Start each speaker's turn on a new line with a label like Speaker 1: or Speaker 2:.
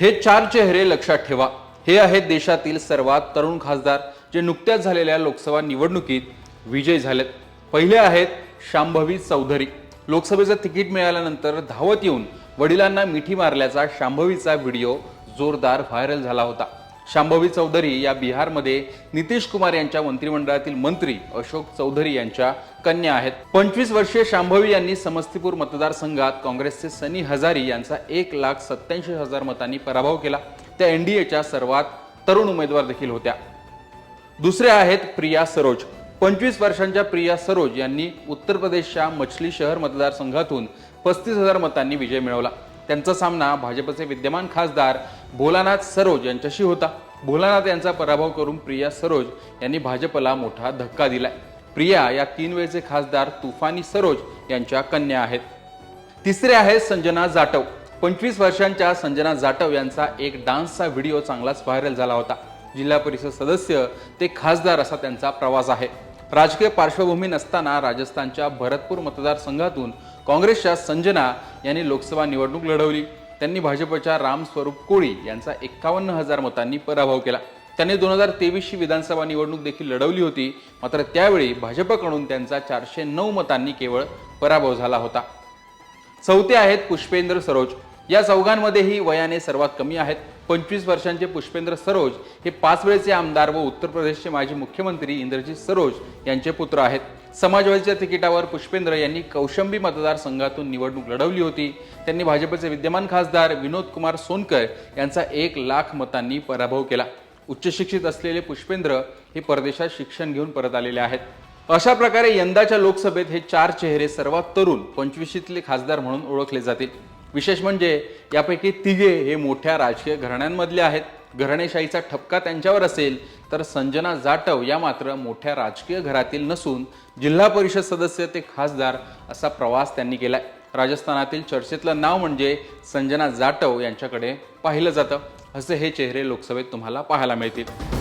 Speaker 1: हे चार चेहरे लक्षात ठेवा. हे आहेत देशातील सर्वात तरुण खासदार जे नुकत्याच झालेल्या लोकसभा निवडणुकीत विजयी झालेत. पहिले आहेत शांभवी चौधरी. लोकसभेचं तिकीट मिळाल्यानंतर धावत येऊन वडिलांना मिठी मारल्याचा शांभवीचा व्हिडिओ जोरदार व्हायरल झाला होता. शांभवी चौधरी या बिहारमध्ये नितीश कुमार यांच्या मंत्रिमंडळातील मंत्री अशोक चौधरी यांच्या कन्या आहेत. पंचवीस वर्षीय शांभवी यांनी समस्तीपूर मतदारसंघात काँग्रेसचे सनी हजारी यांचा एक लाख सत्याऐंशी हजार मतांनी पराभव केला. त्या एनडीएच्या सर्वात तरुण उमेदवार देखील होत्या. दुसऱ्या आहेत प्रिया सरोज. पंचवीस वर्षांच्या प्रिया सरोज यांनी उत्तर प्रदेशच्या मछली शहर मतदारसंघातून पस्तीस हजार मतांनी विजय मिळवला. त्यांचा सामना भाजपचे विद्यमान खासदार भोलानाथ सरोज यांच्याशी होता. भोलानाथ यांचा पराभव करून प्रिया सरोज यांनी भाजपला मोठा धक्का दिलाय. प्रिया या तीन वेळचे खासदार तुफानी सरोज यांच्या कन्या आहेत. तिसरे आहेत संजना जाटव. पंचवीस वर्षांच्या संजना जाटव यांचा एक डान्सचा व्हिडिओ चांगलाच व्हायरल झाला होता. जिल्हा परिषद सदस्य ते खासदार असा त्यांचा प्रवास आहे. राजकीय पार्श्वभूमी नसताना राजस्थानच्या भरतपूर मतदारसंघातून काँग्रेसच्या संजना यांनी लोकसभा निवडणूक लढवली. त्यांनी भाजपच्या रामस्वरूप कोळी यांचा एक्कावन्न हजार मतांनी पराभव केला. त्यांनी दोन हजार तेवीसची विधानसभा निवडणूक देखील लढवली होती. मात्र त्यावेळी भाजपकडून त्यांचा चारशे नऊ मतांनी केवळ पराभव झाला होता. चौथे आहेत पुष्पेंद्र सरोज. या चौघांमध्येही वयाने सर्वात कमी आहेत. पंचवीस वर्षांचे पुष्पेंद्र सरोज हे पाच वेळेचे आमदार व उत्तर प्रदेशचे माजी मुख्यमंत्री इंद्रजित सरोज यांचे पुत्र आहेत. समाजवादीच्या तिकिटावर पुष्पेंद्र यांनी कौशंबी मतदारसंघातून निवडणूक लढवली होती. त्यांनी भाजपचे विद्यमान खासदार विनोद कुमार सोनकर यांचा एक लाख मतांनी पराभव केला. उच्च शिक्षित असलेले पुष्पेंद्र हे परदेशात शिक्षण घेऊन परत आलेले आहेत. अशा प्रकारे यंदाच्या लोकसभेत हे चार चेहरे सर्वात तरुण पंचवीशीतले खासदार म्हणून ओळखले जातील. विशेष म्हणजे यापैकी तिघे हे मोठ्या राजकीय घराण्यांमधले आहेत. घराणेशाहीचा ठपका त्यांच्यावर असेल तर संजना जाटव या मात्र मोठ्या राजकीय घरातील नसून जिल्हा परिषद सदस्य ते खासदार असा प्रवास त्यांनी केला राजस्थानातील चर्चेतलं नाव म्हणजे संजना जाटव यांच्याकडे पाहिलं जातं. असे हे चेहरे लोकसभेत तुम्हाला पाहायला मिळतील.